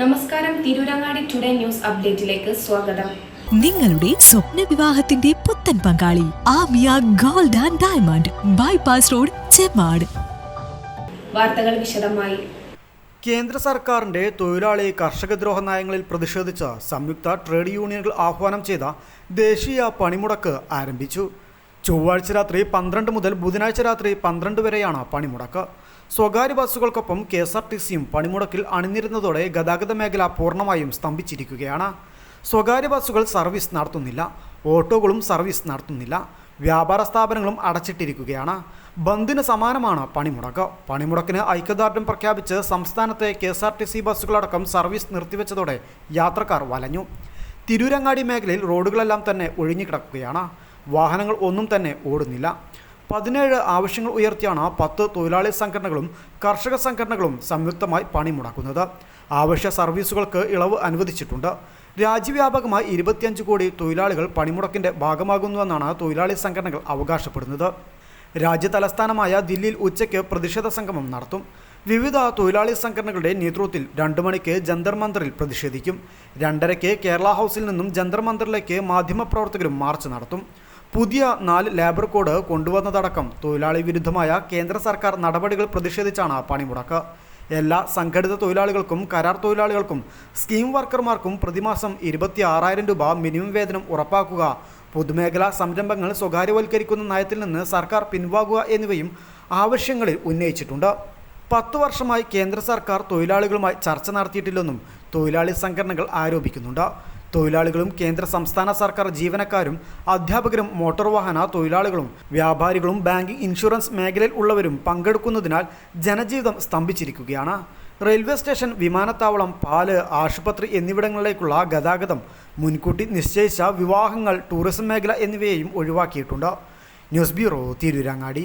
നമസ്കാരം Tirurangadi today news അപ്ഡേറ്റിലേക്ക് സ്വാഗതം. നിങ്ങളുടെ സ്വപ്ന വിവാഹത്തിന്റെ പുത്തൻ പങ്കാളി Amiya gold and diamond bypass road Chemmad. വാർത്തകൾ വിശദമായി. കേന്ദ്ര സർക്കാരിന്റെ തൊഴിലാളി കർഷക ദ്രോഹ നയങ്ങളിൽ പ്രതിഷേധിച്ച് സംയുക്ത ട്രേഡ് യൂണിയനുകൾ ആഹ്വാനം ചെയ്ത ദേശീയ പണിമുടക്ക് ആരംഭിച്ചു. ചൊവ്വാഴ്ച രാത്രി പന്ത്രണ്ട് മുതൽ ബുധനാഴ്ച രാത്രി പന്ത്രണ്ട് വരെയാണ് പണിമുടക്ക്. സ്വകാര്യ ബസ്സുകൾക്കൊപ്പം കെ എസ് ആർ ടി സിയും പണിമുടക്കിൽ അണിനിരുന്നതോടെ ഗതാഗത മേഖല പൂർണമായും സ്തംഭിച്ചിരിക്കുകയാണ്. സ്വകാര്യ ബസ്സുകൾ സർവീസ് നടത്തുന്നില്ല. ഓട്ടോകളും സർവീസ് നടത്തുന്നില്ല. വ്യാപാര സ്ഥാപനങ്ങളും അടച്ചിട്ടിരിക്കുകയാണ്. ബന്ദിന് സമാനമാണ് പണിമുടക്ക്. പണിമുടക്കിന് ഐക്യദാർഢ്യം പ്രഖ്യാപിച്ച് സംസ്ഥാനത്തെ K S R T C ബസ്സുകളടക്കം service നിർത്തിവെച്ചതോടെ യാത്രക്കാർ വലഞ്ഞു. തിരൂരങ്ങാടി മേഖലയിൽ റോഡുകളെല്ലാം തന്നെ ഒഴിഞ്ഞുകിടക്കുകയാണ്. വാഹനങ്ങൾ ഒന്നും തന്നെ ഓടുന്നില്ല. പതിനേഴ് ആവശ്യങ്ങൾ ഉയർത്തിയാണ് പത്ത് തൊഴിലാളി സംഘടനകളും കർഷക സംഘടനകളും സംയുക്തമായി പണിമുടക്കുന്നത്. ആവശ്യ സർവീസുകൾക്ക് ഇളവ് അനുവദിച്ചിട്ടുണ്ട്. രാജ്യവ്യാപകമായി ഇരുപത്തിയഞ്ച് കോടി തൊഴിലാളികൾ പണിമുടക്കിന്റെ ഭാഗമാകുന്നുവെന്നാണ് തൊഴിലാളി സംഘടനകൾ അവകാശപ്പെടുന്നത്. രാജ്യതലസ്ഥാനമായ ദില്ലിയിൽ ഉച്ചയ്ക്ക് പ്രതിഷേധ സംഗമം നടത്തും. വിവിധ തൊഴിലാളി സംഘടനകളുടെ നേതൃത്വത്തിൽ രണ്ടു മണിക്ക് ജന്തർ മന്ദറിൽ പ്രതിഷേധിക്കും. രണ്ടരയ്ക്ക് കേരള ഹൗസിൽ നിന്നും ജന്തർ മന്ദറിലേക്ക് മാധ്യമപ്രവർത്തകരും മാർച്ച് നടത്തും. പുതിയ നാല് ലേബർ കോഡ് കൊണ്ടുവന്നതടക്കം തൊഴിലാളി വിരുദ്ധമായ കേന്ദ്ര സർക്കാർ നടപടികൾ പ്രതിഷേധിച്ചാണ് പണിമുടക്ക്. എല്ലാ സംഘടിത തൊഴിലാളികൾക്കും കരാർ തൊഴിലാളികൾക്കും സ്കീം വർക്കർമാർക്കും പ്രതിമാസം ഇരുപത്തി ആറായിരം രൂപ മിനിമം വേതനം ഉറപ്പാക്കുക. പൊതുമേഖലാ സംരംഭങ്ങൾ സ്വകാര്യവൽക്കരിക്കുന്ന നയത്തിൽ നിന്ന് സർക്കാർ പിൻവാങ്ങുക എന്നിവയും ആവശ്യങ്ങളിൽ ഉന്നയിച്ചിട്ടുണ്ട്. പത്തു വർഷമായി കേന്ദ്ര സർക്കാർ തൊഴിലാളികളുമായി ചർച്ച നടത്തിയിട്ടില്ലെന്നും തൊഴിലാളി സംഘടനകൾ ആരോപിക്കുന്നുണ്ട്. തൊഴിലാളികളും കേന്ദ്ര സംസ്ഥാന സർക്കാർ ജീവനക്കാരും അധ്യാപകരും മോട്ടോർ വാഹന തൊഴിലാളികളും വ്യാപാരികളും ബാങ്കിംഗ് ഇൻഷുറൻസ് മേഖലയിൽ ഉള്ളവരും പങ്കെടുക്കുന്നതിനാൽ ജനജീവിതം സ്തംഭിച്ചിരിക്കുകയാണ്. റെയിൽവേ സ്റ്റേഷൻ വിമാനത്താവളം പാൽ ആശുപത്രി എന്നിവിടങ്ങളിലേക്കുള്ള ഗതാഗതം മുൻകൂട്ടി നിശ്ചയിച്ച വിവാഹങ്ങൾ ടൂറിസം മേഖല എന്നിവയെയും ഒഴിവാക്കിയിട്ടുണ്ട്. News bureau Tirurangadi.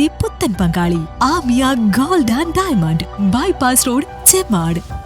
പുത്തൻ പങ്കാളി Amiya gold and diamond. Bypass road Chemmad.